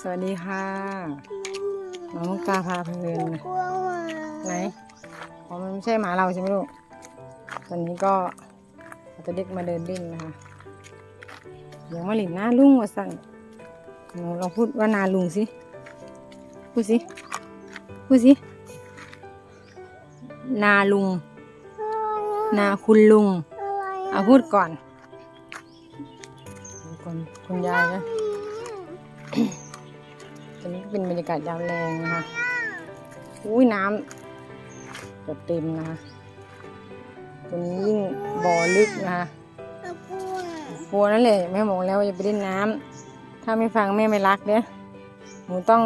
สวัสดีค่ะน้องกาพาเพลินนะกลัวหมาไหนอ๋อมันไม่ใช่หมาเราใช่ไหมลูกตอนนี้ก็เอาตัวเด็กมาเดินเล่นนะคะเดี๋ยวมาหลินหน้าลุงว่าสั่งหนูลองพูดว่านาลุงสิพูดสิพูดสินาลุง นาคุณลุงอะไรเอาพูดก่อนก่อนคุณยายนะต อนนี้ก็เป็นบรรยากาศยามแรงนะคะ อุ้ยน้ำจะเต็มนะคะตัวนี้ยิ่งบ่อลึกนะคะกลัวกลัวนั่นแหละแม่บอกแล้วว่าอย่าไปเล่นน้ำถ้าไม่ฟังแม่ไม่รักเด้อหนูต้อง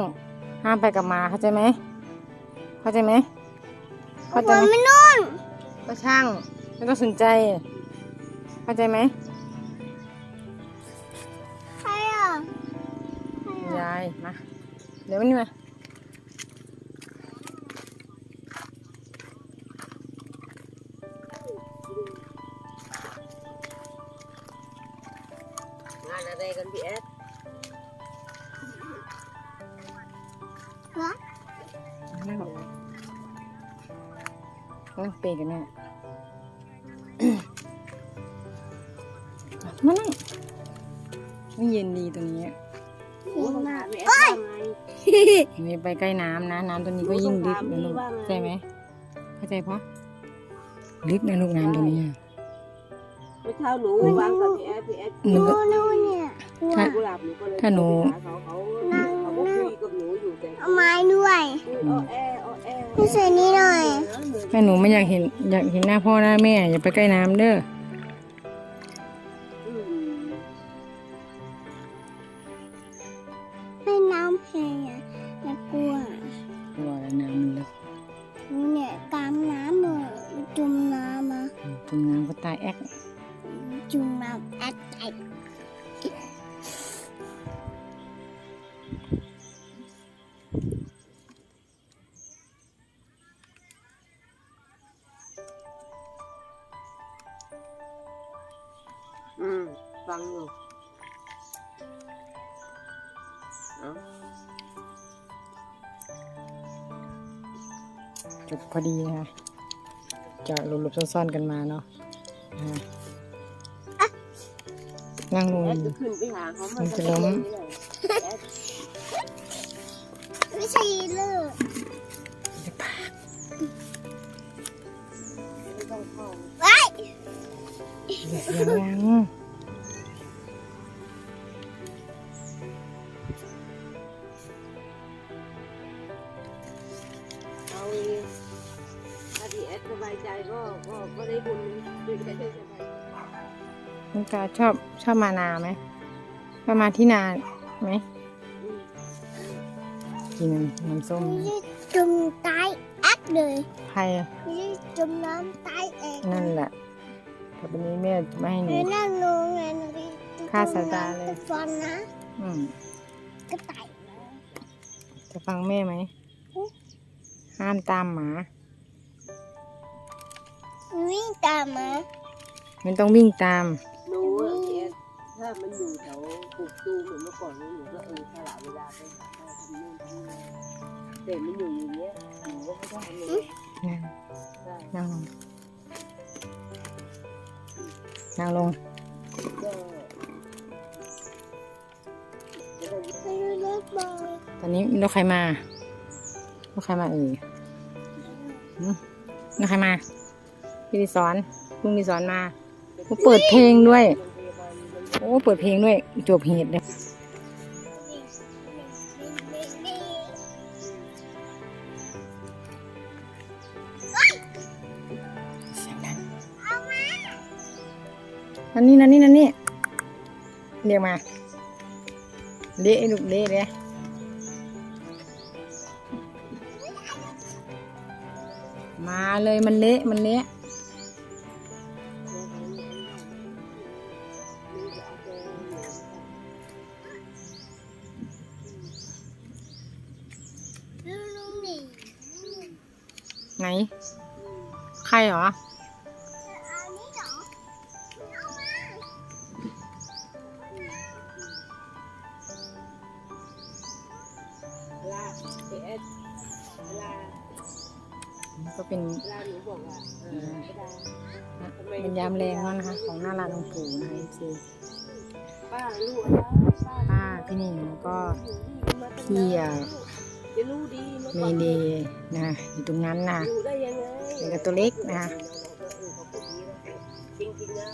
ห้ามไปกับหมาเข้าใจไหมเข้าใจไหมเข้าใจกลัวไหมไม่นู่นก็ช่างไม่ต้องสนใจ เข้าใจไหมใครอะยายมา เดี๋ยวมานี่มางานอะไรกันพี่แอดวะนั่งลงนั่งเปรย์กันแม่มานั่งไม่เย็นดีตัวนี้โอ้ต้องถามพี่แอดว่าไง นี่ไปใกล้น้ำนะ น้ำตัวนี้ก็ยิ่งลึกนะลูกว่าไงใช่ไหมเข้าใจปะลึกนะลูกน้ำตัวนี้อะเมื่อเช้าหนูวางกับพี่แอดพี่แอดหนูนู่นนู่นเนี่ยกลัวถ้ากุหลาบหนูก็เลยถ้าหนูไปหาเขาเขาเขาก็คุยกับหนูอยู่แต่เอาไม้ด้วยคุยอ้อแออ้อแอให้ใส่นี่หน่อยถ้าหนูไม่อยากเห็นอยากเห็นหน้าพ่อหน้าแม่อย่าไปใกล้น้ำเด้ออื ฟังอยู่เอ้าจบพอดีนะคะจะหลบๆซ่อนๆกันมาเนาะอ่านั่งลงแอดจะขึ้นไปหาเขามัมันจะล้มแอดไม่ใช่เลือดไม่ต้องเข้าไว้เดี๋ยวเสียงดัง สบายใจก็ก็ก็ได้บุญด้วยกันได้สบายน้องกาชอบชอบมานาไหมชอบมาที่นาไหมอืมกินน้ำน้ำส้มไม่ใช่จุ่มตายแอดเลยใครอะไม่ใช่จุ่มน้ำตายแอดนั่นแหละแต่วันนี้แม่จะไม่ให้หนูแล้วนั่งลงไงหนูดิฆ่าสายตาเลยจะฟันนะอืมก็ไต่นะจะฟังแม่ไหมห้ามตามหมา วิ่งตามมาไม่ต้องวิ่งตามหนูอะพี่แอดถ้ามันอยู่แถวปลูกตูมเหมือนเมื่อก่อนหนูก็เออสละเวลาไปหาพ่อทำนู่นทำนี่แต่มันอยู่อย่างเงี้ยหนูก็ไม่ได้ทำเลยนั่งใช่นั่งลง นั่งลง ก็จะได้ไปดูรถบอยตอนนี้มีรถใครมารถใครมาเอ่ยหืมรถใครมา พี่ดิสอนลุงดิสอนมาโอ้เปิดเพลงด้วย โอ้เปิดเพลงด้วยจบเหตุเลยอันั่นนี่นั่นนี่นั่นนี่เรียกมาเละลูกเละเลยมาเลยมันเละมันเละ รหรอก็เป็นเป็นยามแรงแล้นะคะ ของหน้าร้าหลวงปู่นะคะเอป้าที่นี่ก็พี่อ่ จะรู้ดีเมเดย์นะคะอยู่ตรงนั้นนะอยู่ได้ยังไงเป็นกับตัวเล็กนะคะจริงๆนะ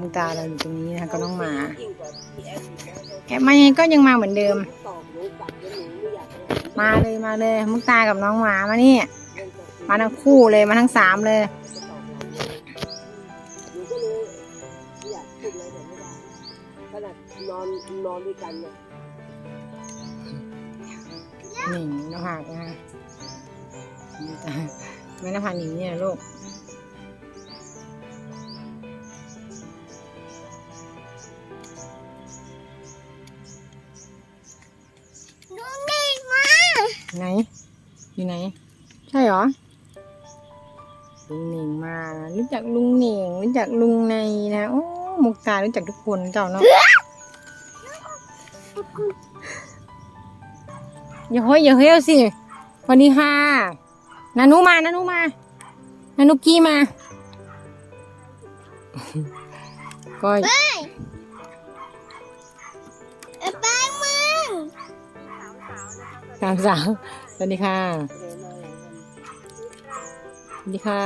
มุกตาเราอยู่ตรงนี้นะคะก็น้องหมาจริงกว่าพี่แอฟอีกนะแอบมายังไงก็ยังมาเหมือนเดิมตอบหนูกลับแล้วหนูไม่อยากให้มาเลยมาเลยมุกตากับน้องหมามานี่เล่นกับมาทั้งคู่เลยมาทั้งสามเลยหนูก็เลยไม่อยากพูดอะไรแต่ไม่ได้ขนาดนอนนอนด้วยกันเนี่ย หนิงนภาคนะคะมุกตาไม่นภาหนิงเนี่ยลูกดูนี่มาไหน อยู่ไหน ใช่เหรอลุงหนิงมารู้จักลุงหนิงรู้จักลุงในนะ โอ้มุกตารู้จักทุกคนเจ้าเนาะ อย่าเฮ้ยอย่าเฮ้ยเอาสิสวัสดีค่ะนานุมานานุมานานุกี้มาก็เอ้ยแป้งมึงสามสาวสวัสดีค่ะเลยมาหลายวันสวัสดีค่ะ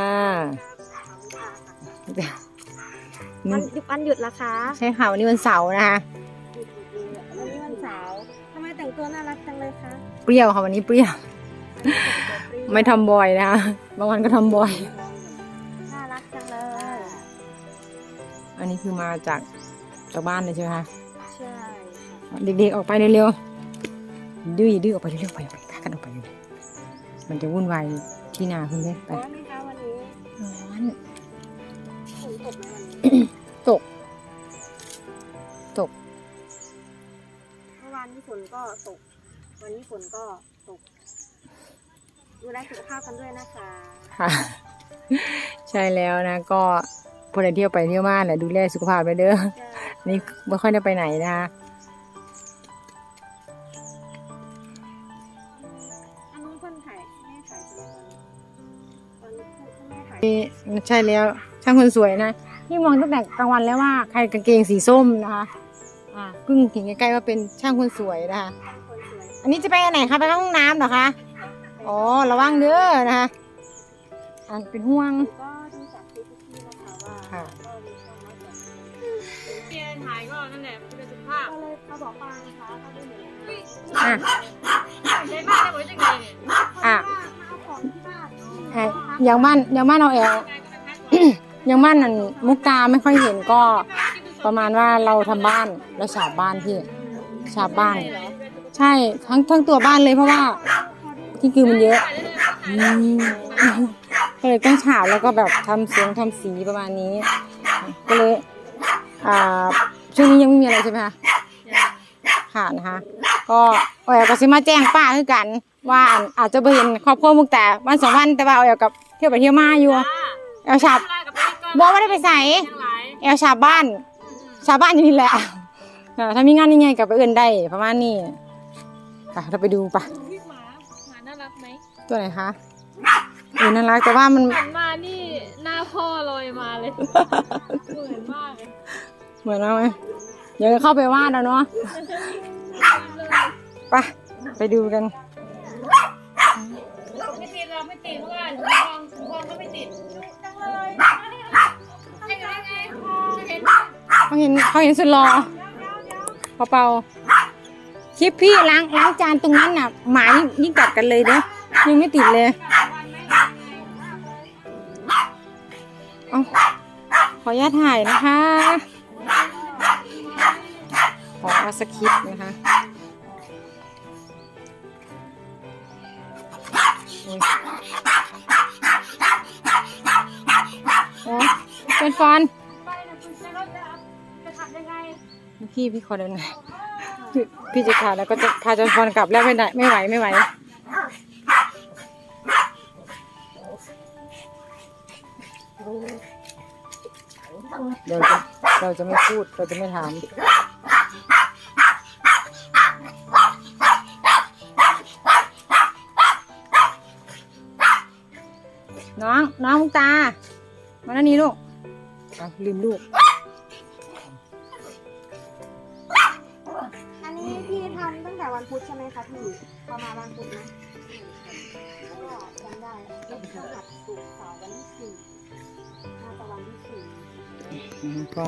วันหยุดวันหยุดละคะใช่ค่ะวันนี้วันเสาร์นะคะ เลยคะเปรี้ยวค่ะวันนี้เปรี้ยว ไม่ทำบ่อยนะคะบางวันก็ทำบ่อย น่ารักจังเลยอันนี้คือมาจากจากบ้านเลยใช่ไหมคะ ใช่ค่ะเด็กๆออกไปเร็วๆดื้ออย่าดื้อออกไปเร็วๆไปไปพากันออกไปเลยมันจะวุ่นวายที่นาคุณเลยไปร้อนไหมคะวันนี้ร้อนฝนตกไหมวันนี้ตกตกเมื่อวานนี้ฝนก็ตก วันนี้ฝนก็ตก ดูแลสุขภาพกันด้วยนะคะค่ะ ใช่แล้วนะ ก็พอได้เที่ยวไปเที่ยวมาเนี่ยดูแลสุขภาพไปเด้อใช่นี่ไม่ค่อยได้ไปไหนนะคะ อันนู้นคนถ่ายแม่ถ่ายใช่ไหมตอนนี้ตอนแม่ถ่ายนี่ใช่แล้วช่างคนสวยนะพี่มองตั้งแต่กลางวันแล้วว่าใครกางเกงสีส้มนะคะ อ่าเพิ่งเห็นใกล้ๆว่าเป็นช่างคนสวยนะคะคนสวย อันนี้จะไปอันไหนคะไปเข้าห้องน้ำเหรอคะอ๋อระวังเด้อนะคะอ่าเป็นห่วงก็ดูจากคลิปที่นะคะว่าค่ะก็มีช่องน้อยกว่าเปลี่ยนถ่ายก็นั่นแหละเป็นสุภาพก็เลยเขาบอกฟังนะคะเขาดูเหมือนกันอะใช้บ้านจะไว้ยังไงเนี่ยอะมาเอาของที่บ้านอะอย่างบ้านอย่างบ้านเอาแอลอย่างบ้านนั่นมุกตาไม่ค่อยเห็นก็ประมาณว่าเราทำบ้านแล้วฉาบบ้านพี่ฉาบบ้าน ใช่ทั้งทั้งตัวบ้านเลยเพราะว่าที่คือมันเยอะอืมก็เลยต้องฉาบแล้วก็แบบทำเสียงทำสีประมาณนี้ ก็เลยอ่าช่วงนี้ยังไม่มีอะไรใช่ไหมคะค่ะนะคะ ก็แอลก็สิมาแจ้งป้าคือกัน ว่าอาจจะไปเห็นครอบครัวมุกแต่วันสองวันแต่ว่าแอลกับเที่ยวไปเที่ยวมาอยู่แอลฉาบบอกว่าได้ไปใส่ทั้งหลายแอลชาวบ้าน ชาวบ้านอยู่นี่แหละถ้ามีงานยังไงกับไปเอื่นได้ประมาณนี้ ไปเราไปดูปะพี่หมาหมาน่ารักไหมตัวไหนคะเออน่ารักแต่ว่ามัน หันมานี่หน้าพ่อลอยมาเลย เหมือนมากเลยเหมือนมากไหมเดี๋ยวจะเข้าไปวาดแล้วเนาะไปไปดูกันไม่ติดเราไม่ติดเพราะว่าทองทองก็ไม่ติดจังเลยไอ้ไงไงเห็นเขาเห็นเขาเห็นสุดรอเปาเปา คลิปพี่ล้างล้างจานตรงนั้นน่ะ หมายิ่งยิ่งกัดกันเลยเด้อยังไม่ติดเลยเอาขออนุญาตถ่ายนะคะ ขอเอาสคริปต์นะคะโอ้ยโอ้ยเป็นฟอนไปนะคุณจะรถจะจะขับยังไงพี่พี่ขอเดินหน่อย พี่จะขาแล้วก็จะพาจนฟอนกลับแล้วไม่ได้ไม่ไหวไม่ไหวเดี๋ยวจะเราจะไม่พูดเราจะไม่ถามน้องมุกตา มาด้านนี้ลูกเอาลืมลูก ใช่ไหมคะพี่ประมาณวันพุธนะก็จำได้ก็คือหัดสุกร์เสาร์วันที่สี่น่าจะวันที่สี่ก็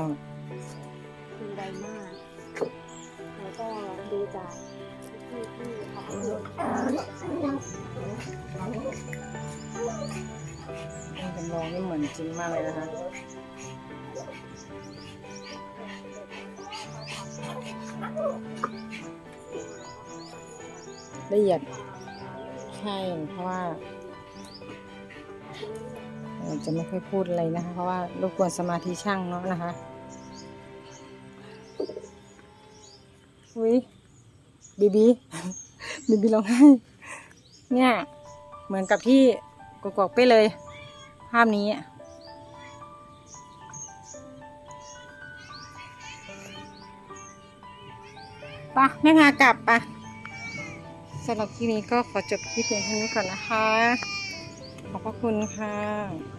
คือไวมาก แล้วก็ดูจากที่ที่เขาพูดให้จำลองนี่เหมือนจริงมากเลยนะคะ ละเอียดใช่เพราะว่าจะไม่ค่อยพูดอะไรนะคะ เพราะว่ารบกวนสมาธิช่างเนาะนะคะอุ้ยบีบีบีบีร้องไห้เนี่ยเหมือนกับที่กกอกไปเลย ภาพนี้ปะแม่พากลับปะ สำหรับที่นี้ก็ขอจบคลิปเพียงเท่านี้ก่อนนะคะ ขอบพระคุณค่ะ